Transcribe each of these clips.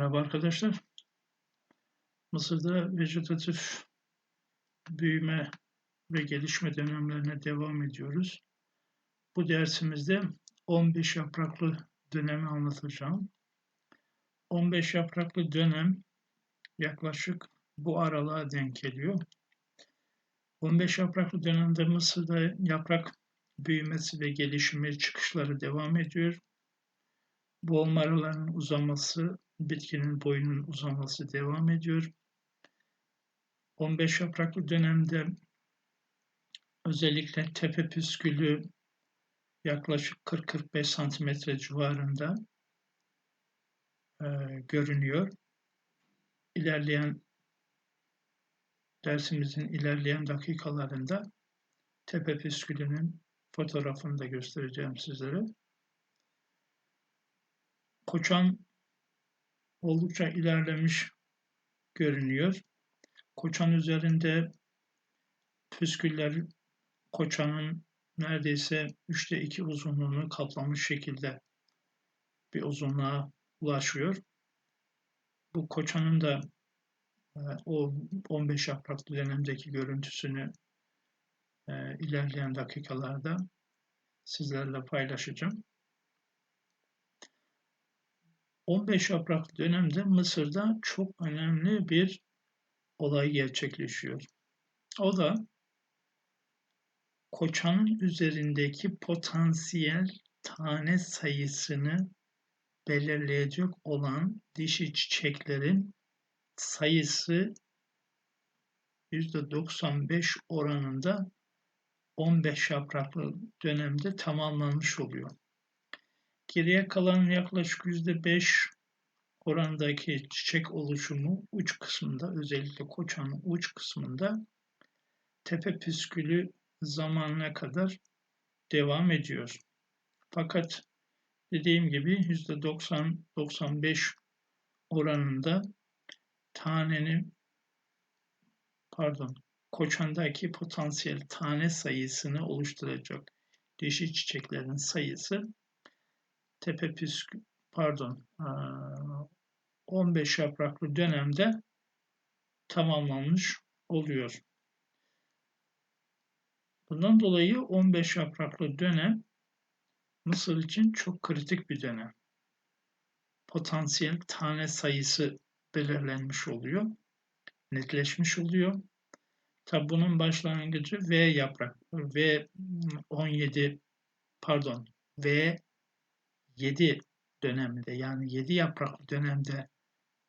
Merhaba arkadaşlar. Mısır'da vejetatif büyüme ve gelişme dönemlerine devam ediyoruz. Bu dersimizde 15 yapraklı dönemi anlatacağım. 15 yapraklı dönem yaklaşık bu aralığa denk geliyor. 15 yapraklı dönemde Mısır'da yaprak büyümesi ve gelişimi çıkışları devam ediyor. Boğulma aralarının uzaması, bitkinin boyunun uzaması devam ediyor. 15 yapraklı dönemde özellikle tepe püskülü yaklaşık 40-45 santimetre civarında e, görünüyor. İlerleyen dersimizin ilerleyen dakikalarında tepe püskülünün fotoğrafını da göstereceğim sizlere. Koçan oldukça ilerlemiş görünüyor. Koçan üzerinde püsküller koçanın neredeyse üçte iki uzunluğunu kaplamış şekilde bir uzunluğa ulaşıyor. Bu koçanın da e, o 15 yapraklı dönemdeki görüntüsünü e, ilerleyen dakikalarda sizlerle paylaşacağım. 15 yapraklı dönemde Mısır'da çok önemli bir olay gerçekleşiyor. O da koçanın üzerindeki potansiyel tane sayısını belirleyecek olan dişi çiçeklerin sayısı %95 oranında 15 yapraklı dönemde tamamlanmış oluyor. Geriye kalan yaklaşık %5 orandaki çiçek oluşumu uç kısmında özellikle koçanın uç kısmında tepe püskülü zamanına kadar devam ediyor. Fakat dediğim gibi %90-95 oranında tanenin pardon koçandaki potansiyel tane sayısını oluşturacak dişi çiçeklerin sayısı tepe püskü pardon 15 yapraklı dönemde tamamlanmış oluyor. Bundan dolayı 15 yapraklı dönem Mısır için çok kritik bir dönem. Potansiyel tane sayısı belirlenmiş oluyor, netleşmiş oluyor. Tabi bunun başlangıcı V yaprak, V 17 pardon V 7 döneminde yani 7 yapraklı dönemde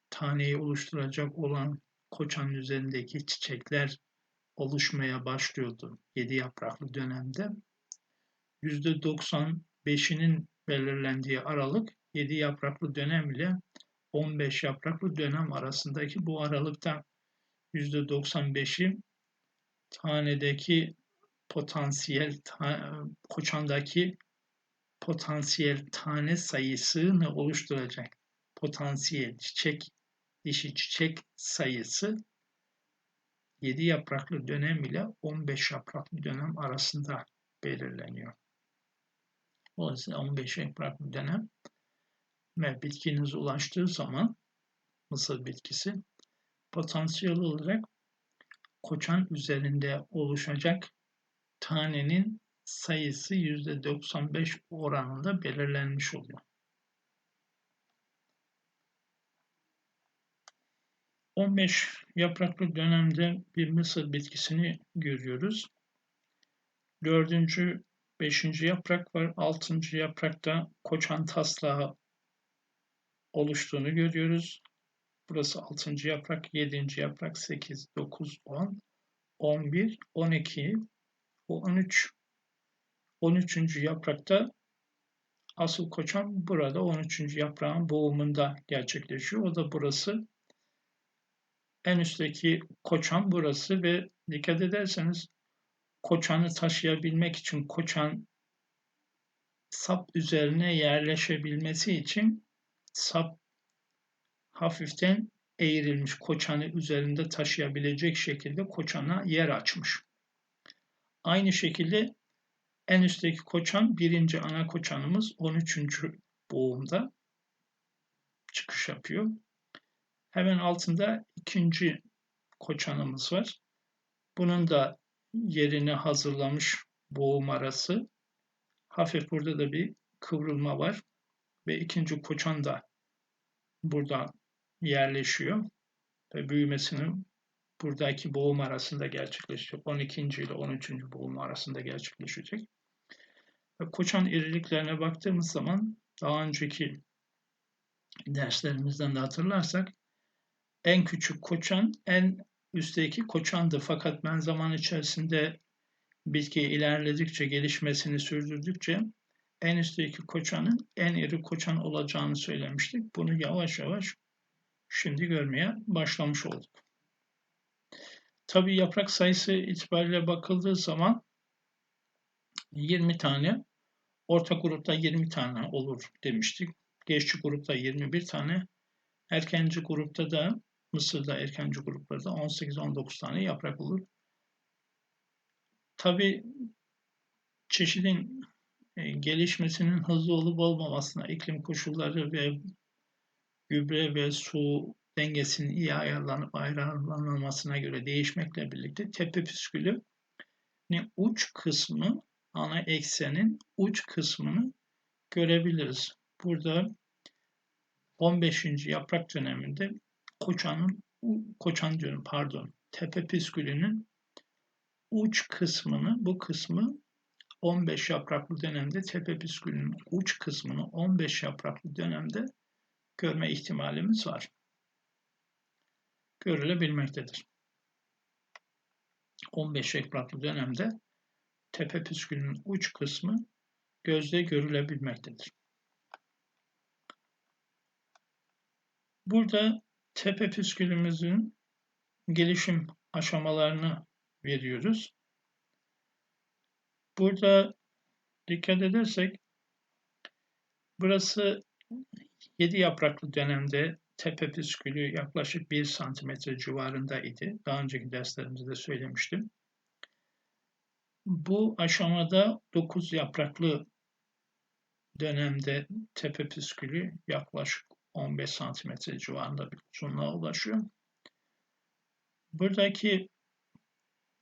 taneyi oluşturacak olan koçanın üzerindeki çiçekler oluşmaya başlıyordu 7 yapraklı dönemde. %95'inin belirlendiği aralık 7 yapraklı dönem ile 15 yapraklı dönem arasındaki bu aralıkta %95'i tanedeki potansiyel koçandaki potansiyel tane sayısını oluşturacak potansiyel çiçek, dişi çiçek sayısı 7 yapraklı dönem ile 15 yapraklı dönem arasında belirleniyor. Dolayısıyla 15 yapraklı dönem ve bitkiniz ulaştığı zaman mısır bitkisi potansiyel olarak koçan üzerinde oluşacak tanenin sayısı %95 oranında belirlenmiş oluyor. 15 yapraklı dönemde bir mısır bitkisini görüyoruz. Dördüncü, beşinci yaprak var. Altıncı yaprakta koçan taslağı oluştuğunu görüyoruz. Burası altıncı yaprak, yedinci yaprak, sekiz, dokuz, on, on bir, on iki, on üç, 13. yaprakta asıl koçan burada 13. yaprağın boğumunda gerçekleşiyor. O da burası. En üstteki koçan burası ve dikkat ederseniz koçanı taşıyabilmek için koçan sap üzerine yerleşebilmesi için sap hafiften eğrilmiş koçanı üzerinde taşıyabilecek şekilde koçana yer açmış. Aynı şekilde en üstteki koçan birinci ana koçanımız 13. boğumda çıkış yapıyor. Hemen altında ikinci koçanımız var. Bunun da yerini hazırlamış boğum arası. Hafif burada da bir kıvrılma var. Ve ikinci koçan da burada yerleşiyor. Ve büyümesinin buradaki boğum arasında gerçekleşecek. 12. ile 13. boğum arasında gerçekleşecek. Ve koçan iriliklerine baktığımız zaman daha önceki derslerimizden de hatırlarsak en küçük koçan en üstteki koçandı. Fakat ben zaman içerisinde bitki ilerledikçe, gelişmesini sürdürdükçe en üstteki koçanın en iri koçan olacağını söylemiştik. Bunu yavaş yavaş şimdi görmeye başlamış olduk. Tabii yaprak sayısı itibariyle bakıldığı zaman 20 tane, orta grupta 20 tane olur demiştik. Geçici grupta 21 tane, erkenci grupta da Mısır'da erkenci gruplarda 18-19 tane yaprak olur. Tabi çeşidin e, gelişmesinin hızlı olup olmamasına, iklim koşulları ve gübre ve su dengesinin iyi ayarlanıp ayarlanmamasına göre değişmekle birlikte tepe püskülü uç kısmı ana eksenin uç kısmını görebiliriz. Burada 15. yaprak döneminde koçanın koçan diyorum pardon tepe püskülünün uç kısmını bu kısmı 15 yapraklı dönemde tepe püskülünün uç kısmını 15 yapraklı dönemde görme ihtimalimiz var. Görülebilmektedir. 15 yapraklı dönemde tepe püskülünün uç kısmı gözle görülebilmektedir. Burada tepe püskülümüzün gelişim aşamalarını veriyoruz. Burada dikkat edersek burası 7 yapraklı dönemde tepe püskülü yaklaşık 1 santimetre civarında idi. Daha önceki derslerimizde de söylemiştim. Bu aşamada 9 yapraklı dönemde tepe püskülü yaklaşık 15 santimetre civarında bir uzunluğa ulaşıyor. Buradaki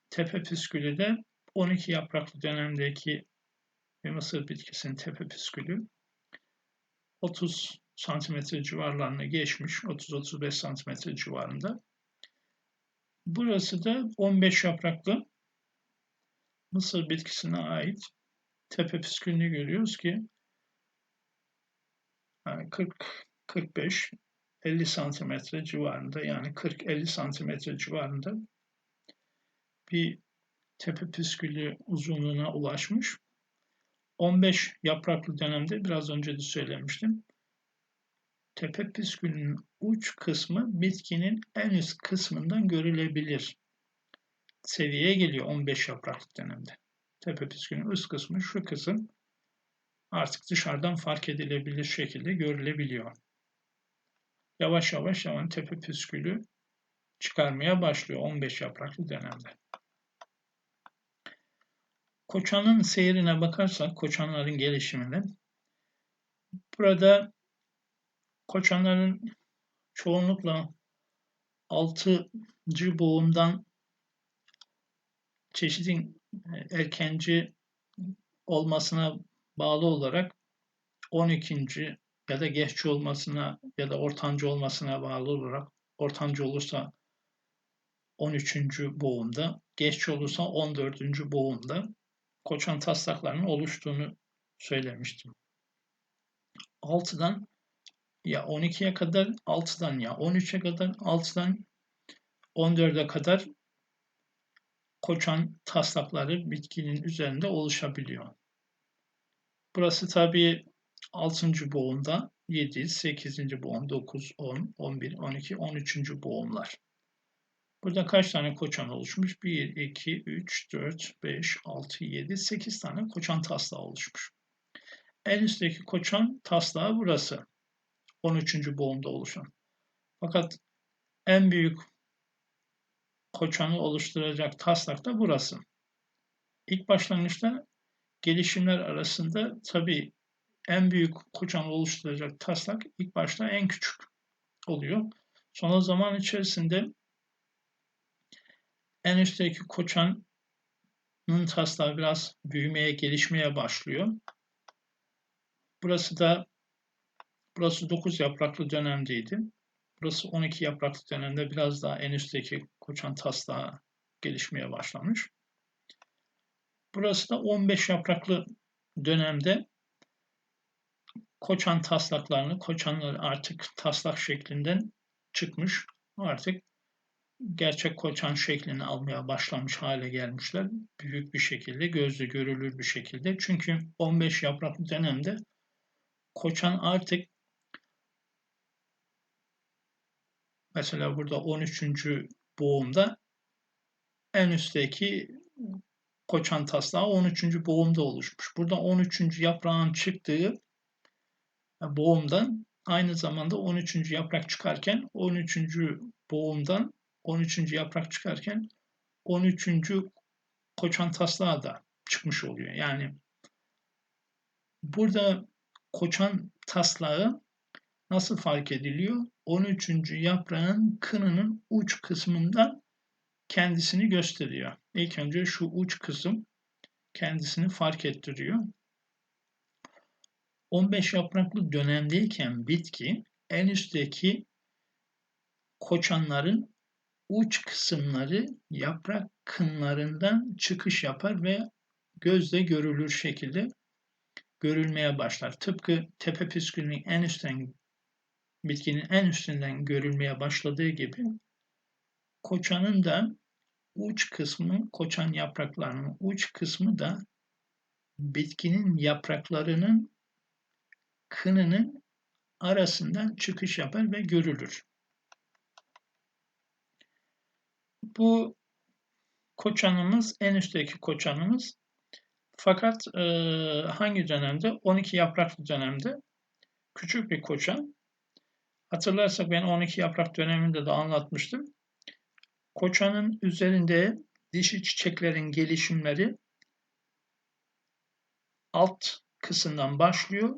tepe püskülü de 12 yapraklı dönemdeki bir mısır bitkisinin tepe püskülü 30 santimetre civarlarını geçmiş, 30-35 santimetre civarında. Burası da 15 yapraklı mısır bitkisine ait tepe püskülünü görüyoruz ki 40 45 50 santimetre civarında yani 40-50 santimetre civarında bir tepe püskülü uzunluğuna ulaşmış. 15 yapraklı dönemde biraz önce de söylemiştim. Tepe püskülünün uç kısmı bitkinin en üst kısmından görülebilir. Seviyeye geliyor 15 yapraklı dönemde. Tepe püskülünün üst kısmı şu kısım artık dışarıdan fark edilebilir şekilde görülebiliyor yavaş yavaş yani tepe püskülü çıkarmaya başlıyor 15 yapraklı dönemde. Koçanın seyrine bakarsak, koçanların gelişimine, burada koçanların çoğunlukla altıncı boğumdan çeşidin e, erkenci olmasına bağlı olarak 12 ya da geççi olmasına ya da ortancı olmasına bağlı olarak ortancı olursa 13. boğumda, geççi olursa 14. boğumda koçan taslaklarının oluştuğunu söylemiştim. 6'dan ya 12'ye kadar, 6'dan ya 13'e kadar, 6'dan 14'e kadar koçan taslakları bitkinin üzerinde oluşabiliyor. Burası tabii 6. boğumda 7, 8. boğum, 9, 10, 11, 12, 13. boğumlar. Burada kaç tane koçan oluşmuş? 1, 2, 3, 4, 5, 6, 7, 8 tane koçan taslağı oluşmuş. En üstteki koçan taslağı burası. 13. boğumda oluşan. Fakat en büyük koçanı oluşturacak taslak da burası. İlk başlangıçta gelişimler arasında tabii en büyük koçan oluşturacak taslak ilk başta en küçük oluyor. Sonra zaman içerisinde en üstteki koçanın taslağı biraz büyümeye, gelişmeye başlıyor. Burası da burası 9 yapraklı dönemdeydi. Burası 12 yapraklı dönemde biraz daha en üstteki koçan taslağı gelişmeye başlamış. Burası da 15 yapraklı dönemde koçan taslaklarını, koçanları artık taslak şeklinden çıkmış. Artık gerçek koçan şeklini almaya başlamış hale gelmişler. Büyük bir şekilde, gözle görülür bir şekilde. Çünkü 15 yapraklı dönemde koçan artık mesela burada 13. boğumda en üstteki koçan taslağı 13. boğumda oluşmuş. Burada 13. yaprağın çıktığı boğumdan aynı zamanda 13. yaprak çıkarken 13. boğumdan 13. yaprak çıkarken 13. koçan taslağı da çıkmış oluyor. Yani burada koçan taslağı nasıl fark ediliyor? 13. yaprağın kınının uç kısmından kendisini gösteriyor. İlk önce şu uç kısım kendisini fark ettiriyor. 15 yapraklı dönemdeyken bitki en üstteki koçanların uç kısımları yaprak kınlarından çıkış yapar ve gözle görülür şekilde görülmeye başlar. Tıpkı tepe püskülünün en üstten bitkinin en üstünden görülmeye başladığı gibi koçanın da uç kısmı, koçan yapraklarının uç kısmı da bitkinin yapraklarının kınının arasından çıkış yapar ve görülür. Bu koçanımız, en üstteki koçanımız fakat e, hangi dönemde? 12 yapraklı dönemde küçük bir koçan. Hatırlarsak ben 12 yaprak döneminde de anlatmıştım. Koçanın üzerinde dişi çiçeklerin gelişimleri alt kısımdan başlıyor.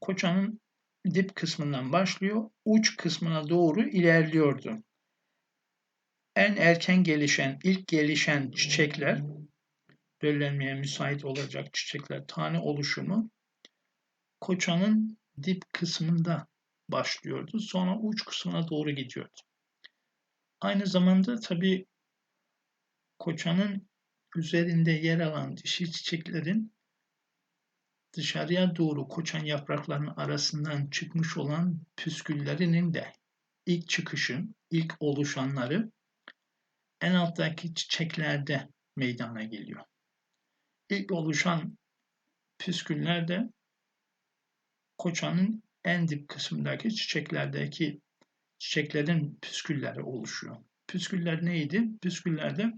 Koçanın dip kısmından başlıyor. Uç kısmına doğru ilerliyordu. En erken gelişen, ilk gelişen çiçekler, döllenmeye müsait olacak çiçekler, tane oluşumu koçanın dip kısmında başlıyordu. Sonra uç kısmına doğru gidiyordu. Aynı zamanda tabii koçanın üzerinde yer alan dişi çiçeklerin dışarıya doğru koçan yapraklarının arasından çıkmış olan püsküllerinin de ilk çıkışı, ilk oluşanları en alttaki çiçeklerde meydana geliyor. İlk oluşan püsküller de koçanın en dip kısmındaki çiçeklerdeki çiçeklerin püskülleri oluşuyor. Püsküller neydi? Püsküllerde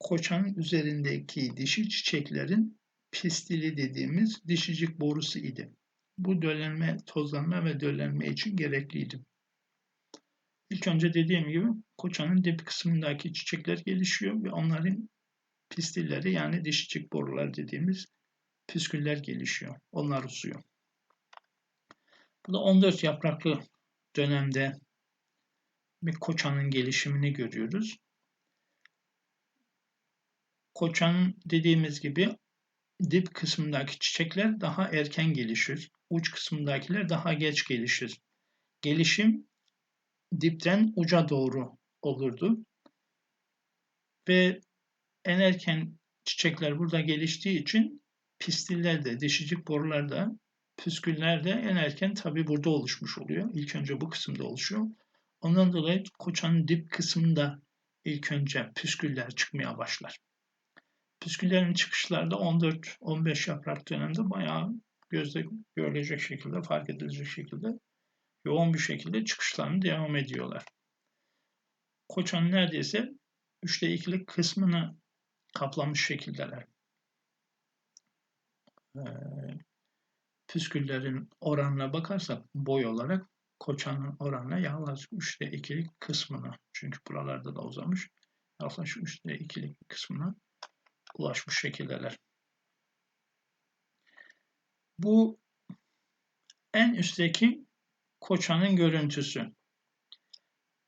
koçanın üzerindeki dişi çiçeklerin pistili dediğimiz dişicik borusu idi. Bu döllenme, tozlanma ve döllenme için gerekliydi. İlk önce dediğim gibi koçanın dip kısmındaki çiçekler gelişiyor ve onların pistilleri yani dişicik borular dediğimiz püsküller gelişiyor. Onlar usuyor. Bu da 14 yapraklı dönemde bir koçanın gelişimini görüyoruz. Koçanın dediğimiz gibi dip kısmındaki çiçekler daha erken gelişir. Uç kısmındakiler daha geç gelişir. Gelişim dipten uca doğru olurdu. Ve en erken çiçekler burada geliştiği için pistiller de, dişicik borular da, püsküller de en erken tabi burada oluşmuş oluyor. İlk önce bu kısımda oluşuyor. Ondan dolayı koçanın dip kısmında ilk önce püsküller çıkmaya başlar. Püsküllerin çıkışları da 14-15 yaprak döneminde bayağı gözle görülecek şekilde, fark edilecek şekilde yoğun bir şekilde çıkışlarını devam ediyorlar. Koçan neredeyse 3'te 2'lik kısmını kaplamış şekildeler. Ee, püsküllerin oranına bakarsak boy olarak koçanın oranına yaklaşık 3'te 2'lik kısmını çünkü buralarda da uzamış yaklaşık 3'te 2'lik kısmına ulaşmış şekildeler. Bu en üstteki koçanın görüntüsü.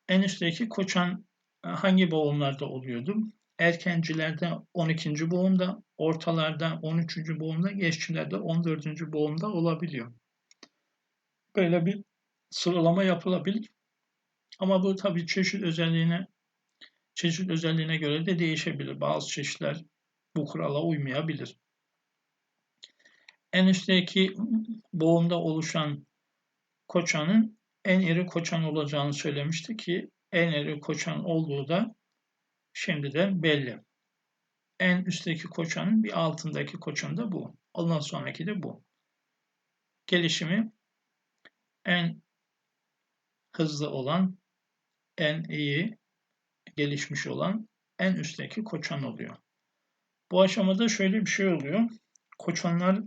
En üstteki koçan hangi boğumlarda oluyordu? Erkencilerde 12. boğumda, ortalarda 13. boğumda, geççilerde 14. boğumda olabiliyor. Böyle bir sıralama yapılabilir. Ama bu tabii çeşit özelliğine çeşit özelliğine göre de değişebilir. Bazı çeşitler bu kurala uymayabilir. En üstteki boğumda oluşan koçanın en iri koçan olacağını söylemişti ki en iri koçan olduğu da şimdiden belli. En üstteki koçanın bir altındaki koçan da bu. Ondan sonraki de bu. Gelişimi en hızlı olan, en iyi gelişmiş olan en üstteki koçan oluyor. Bu aşamada şöyle bir şey oluyor. Koçanlar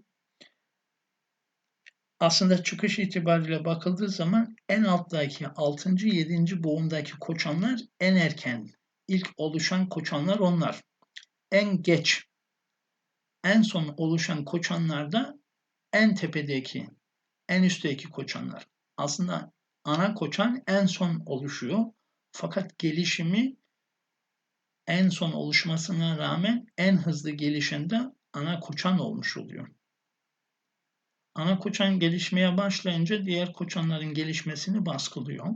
aslında çıkış itibariyle bakıldığı zaman en alttaki 6. 7. boğumdaki koçanlar en erken ilk oluşan koçanlar onlar. En geç en son oluşan koçanlar da en tepedeki en üstteki koçanlar. Aslında ana koçan en son oluşuyor. Fakat gelişimi en son oluşmasına rağmen en hızlı gelişende ana koçan olmuş oluyor. Ana koçan gelişmeye başlayınca diğer koçanların gelişmesini baskılıyor.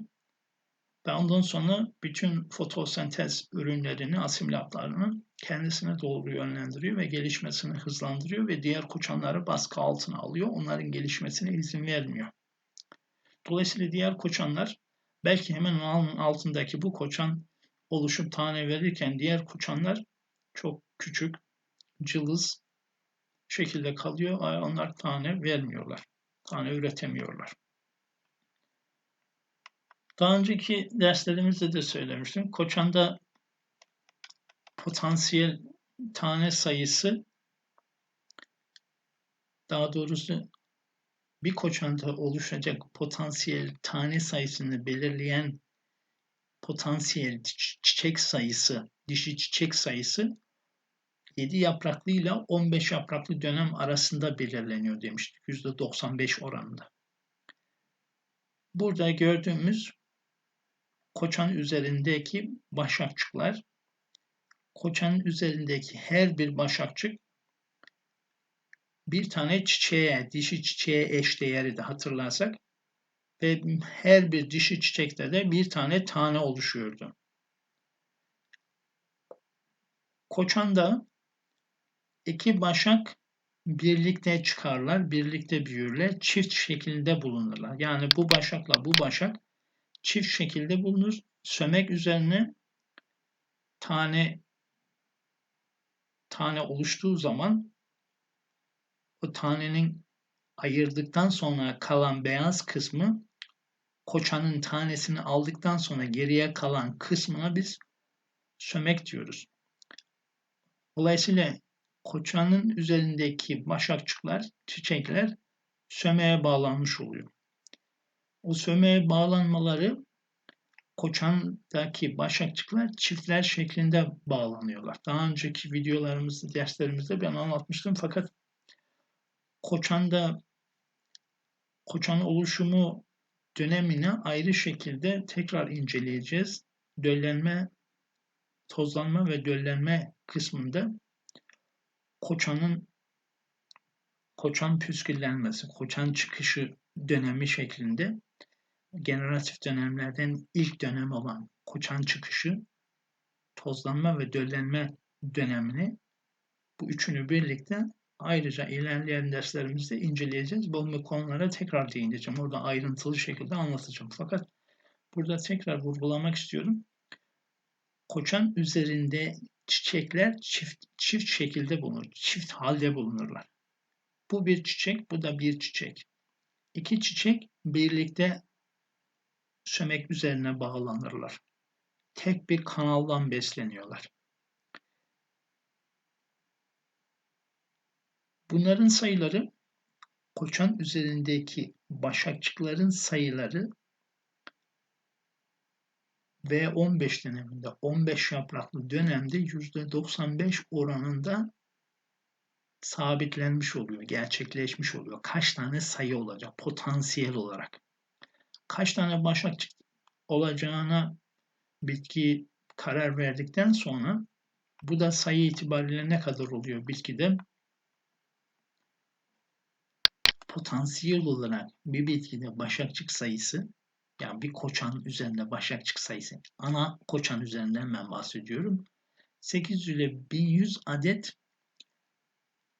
Ve ondan sonra bütün fotosentez ürünlerini, asimilatlarını kendisine doğru yönlendiriyor ve gelişmesini hızlandırıyor ve diğer koçanları baskı altına alıyor. Onların gelişmesine izin vermiyor. Dolayısıyla diğer koçanlar belki hemen onun altındaki bu koçan oluşup tane verirken diğer koçanlar çok küçük, cılız şekilde kalıyor. Onlar tane vermiyorlar. Tane üretemiyorlar. Daha önceki derslerimizde de söylemiştim. Koçanda potansiyel tane sayısı daha doğrusu bir koçanda oluşacak potansiyel tane sayısını belirleyen potansiyel çiçek sayısı, dişi çiçek sayısı 7 yapraklı ile 15 yapraklı dönem arasında belirleniyor demiştik. %95 oranında. Burada gördüğümüz koçan üzerindeki başakçıklar koçanın üzerindeki her bir başakçık bir tane çiçeğe, dişi çiçeğe eşdeğeri de hatırlarsak ve her bir dişi çiçekte de bir tane tane oluşuyordu. Koçanda iki başak birlikte çıkarlar, birlikte büyürler, çift şekilde bulunurlar. Yani bu başakla bu başak çift şekilde bulunur. Sömek üzerine tane tane oluştuğu zaman o tanenin ayırdıktan sonra kalan beyaz kısmı koçanın tanesini aldıktan sonra geriye kalan kısmına biz sömek diyoruz. Dolayısıyla koçanın üzerindeki başakçıklar, çiçekler sömeğe bağlanmış oluyor. O sömeğe bağlanmaları koçandaki başakçıklar çiftler şeklinde bağlanıyorlar. Daha önceki videolarımızda, derslerimizde ben anlatmıştım fakat koçanda koçan oluşumu dönemini ayrı şekilde tekrar inceleyeceğiz. Döllenme, tozlanma ve döllenme kısmında koçanın koçan püsküllenmesi, koçan çıkışı dönemi şeklinde generatif dönemlerden ilk dönem olan koçan çıkışı, tozlanma ve döllenme dönemini bu üçünü birlikte ayrıca ilerleyen derslerimizde inceleyeceğiz. Bu konulara tekrar değineceğim. Orada ayrıntılı şekilde anlatacağım. Fakat burada tekrar vurgulamak istiyorum. Koçan üzerinde çiçekler çift, çift şekilde bulunur. Çift halde bulunurlar. Bu bir çiçek, bu da bir çiçek. İki çiçek birlikte sömek üzerine bağlanırlar. Tek bir kanaldan besleniyorlar. Bunların sayıları koçan üzerindeki başakçıkların sayıları V15 döneminde 15 yapraklı dönemde %95 oranında sabitlenmiş oluyor, gerçekleşmiş oluyor. Kaç tane sayı olacak potansiyel olarak? Kaç tane başak olacağına bitki karar verdikten sonra bu da sayı itibariyle ne kadar oluyor bitkide? Potansiyel olarak bir bitkide başakçık sayısı yani bir koçan üzerinde başakçık sayısı ana koçan üzerinden ben bahsediyorum. 800 ile 1100 adet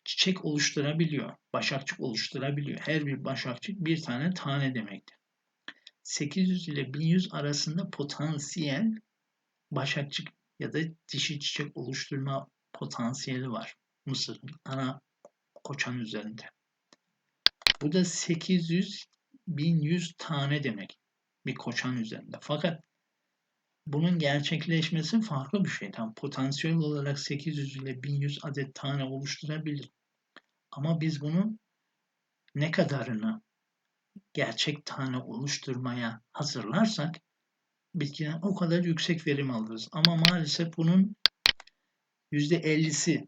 çiçek oluşturabiliyor. Başakçık oluşturabiliyor. Her bir başakçık bir tane tane demektir. 800 ile 1100 arasında potansiyel başakçık ya da dişi çiçek oluşturma potansiyeli var. Mısır'ın ana koçan üzerinde. Bu da 800 1100 tane demek bir koçan üzerinde. Fakat bunun gerçekleşmesi farklı bir şey. Tam potansiyel olarak 800 ile 1100 adet tane oluşturabilir. Ama biz bunu ne kadarını gerçek tane oluşturmaya hazırlarsak bitkiden o kadar yüksek verim alırız. Ama maalesef bunun %50'si,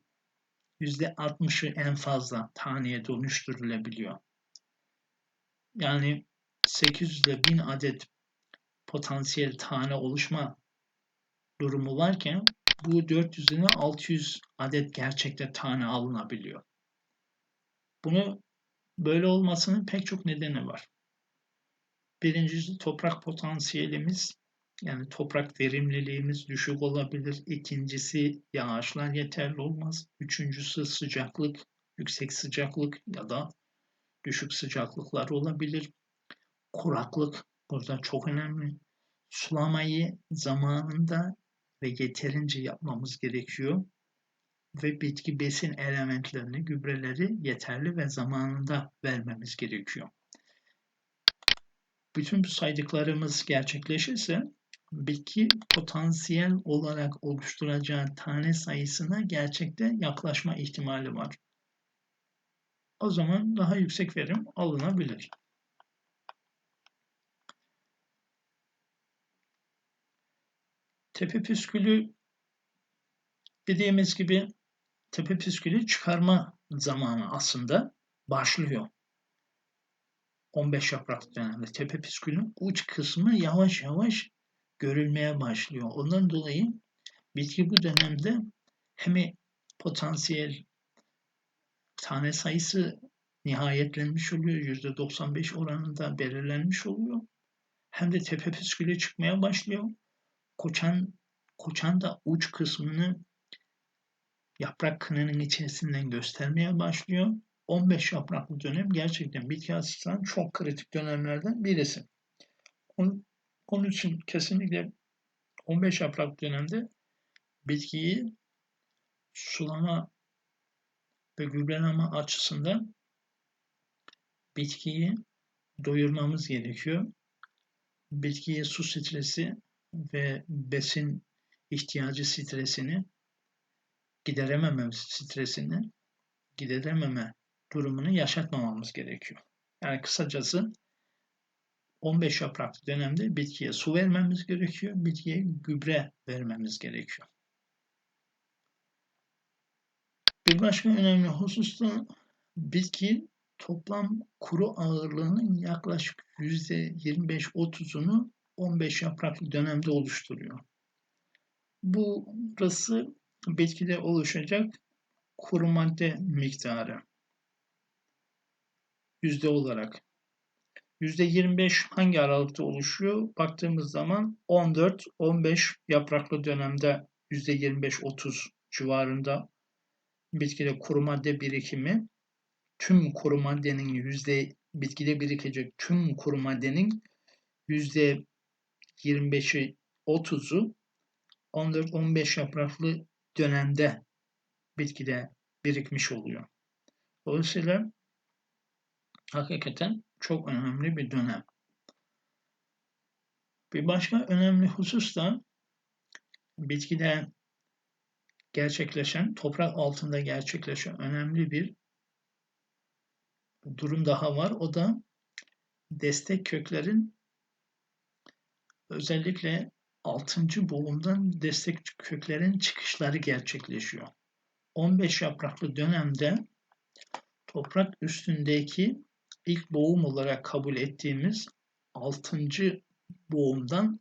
%60'ı en fazla taneye dönüştürülebiliyor. Yani 800 ile 1000 adet potansiyel tane oluşma durumu varken bu 400'üne 600 adet gerçekte tane alınabiliyor. Bunu böyle olmasının pek çok nedeni var. Birincisi toprak potansiyelimiz yani toprak verimliliğimiz düşük olabilir. İkincisi yağışlar yeterli olmaz. Üçüncüsü sıcaklık, yüksek sıcaklık ya da düşük sıcaklıklar olabilir. Kuraklık burada çok önemli. Sulamayı zamanında ve yeterince yapmamız gerekiyor. Ve bitki besin elementlerini, gübreleri yeterli ve zamanında vermemiz gerekiyor. Bütün bu saydıklarımız gerçekleşirse bitki potansiyel olarak oluşturacağı tane sayısına gerçekte yaklaşma ihtimali var. O zaman daha yüksek verim alınabilir. Tepe püskülü dediğimiz gibi tepe püskülü çıkarma zamanı aslında başlıyor. 15 yapraklı dönemde tepe püskülün uç kısmı yavaş yavaş görülmeye başlıyor. Ondan dolayı bitki bu dönemde hem potansiyel tane sayısı nihayetlenmiş oluyor. %95 oranında belirlenmiş oluyor. Hem de tepe püskülü çıkmaya başlıyor. Koçan, koçan da uç kısmını yaprak kınının içerisinden göstermeye başlıyor. 15 yapraklı dönem gerçekten bitki açısından çok kritik dönemlerden birisi. Onun, onun için kesinlikle 15 yapraklı dönemde bitkiyi sulama ve gübreleme açısından bitkiyi doyurmamız gerekiyor. Bitkiye su stresi ve besin ihtiyacı stresini gideremememiz stresini giderememe durumunu yaşatmamamız gerekiyor. Yani kısacası 15 yapraklı dönemde bitkiye su vermemiz gerekiyor, bitkiye gübre vermemiz gerekiyor. Bir başka önemli husus da bitki toplam kuru ağırlığının yaklaşık %25-30'unu 15 yapraklı dönemde oluşturuyor. Burası bitkide oluşacak kuru madde miktarı yüzde olarak. Yüzde 25 hangi aralıkta oluşuyor? Baktığımız zaman 14-15 yapraklı dönemde yüzde 25-30 civarında bitkide kuru madde birikimi tüm kuru maddenin yüzde bitkide birikecek tüm kuru maddenin yüzde 25'i 30'u 14-15 yapraklı dönemde bitkide birikmiş oluyor. Dolayısıyla hakikaten çok önemli bir dönem. Bir başka önemli husus da bitkide gerçekleşen, toprak altında gerçekleşen önemli bir durum daha var. O da destek köklerin özellikle 6. boğumdan destek köklerin çıkışları gerçekleşiyor. 15 yapraklı dönemde toprak üstündeki ilk boğum olarak kabul ettiğimiz 6. boğumdan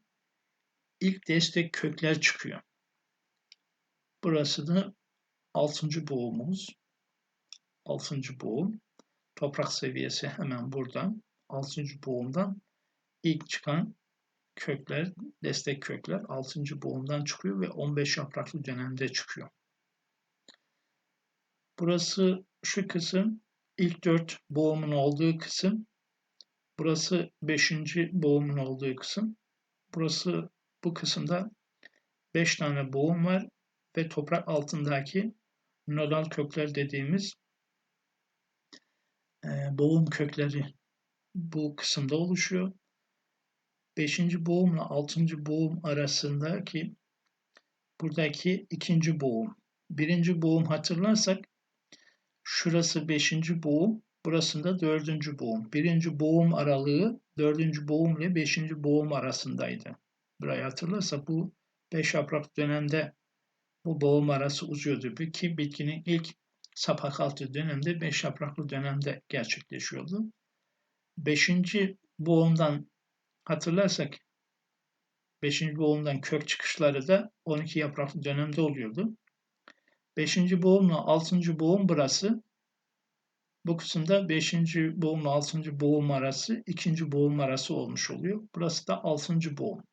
ilk destek kökler çıkıyor. Burası da 6. boğumumuz. 6. boğum. Toprak seviyesi hemen buradan. 6. boğumdan ilk çıkan kökler, destek kökler 6. boğumdan çıkıyor ve 15 yapraklı dönemde çıkıyor. Burası şu kısım ilk 4 boğumun olduğu kısım. Burası 5. boğumun olduğu kısım. Burası bu kısımda 5 tane boğum var ve toprak altındaki nodal kökler dediğimiz boğum kökleri bu kısımda oluşuyor. 5. boğumla 6. boğum arasındaki buradaki ikinci boğum. Birinci boğum hatırlarsak şurası 5. boğum, burasında 4. boğum. Birinci boğum aralığı 4. boğum ile 5. boğum arasındaydı. Burayı hatırlarsa bu 5 yaprak dönemde bu boğum arası uzuyordu ki bitkinin ilk sapak altı dönemde 5 yapraklı dönemde gerçekleşiyordu. 5. boğumdan hatırlarsak 5. boğumdan kök çıkışları da 12 yapraklı dönemde oluyordu. 5. boğumla 6. boğum burası. Bu kısımda 5. boğumla 6. boğum arası 2. boğum arası olmuş oluyor. Burası da 6. boğum.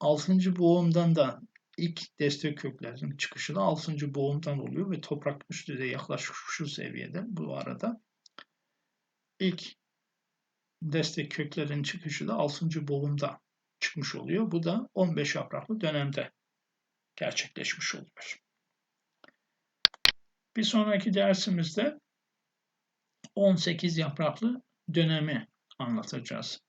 6. boğumdan da ilk destek köklerinin çıkışı da 6. boğumdan oluyor ve toprak üstü de yaklaşık şu seviyede bu arada. İlk destek köklerin çıkışı da 6. boğumda çıkmış oluyor. Bu da 15 yapraklı dönemde gerçekleşmiş oluyor. Bir sonraki dersimizde 18 yapraklı dönemi anlatacağız.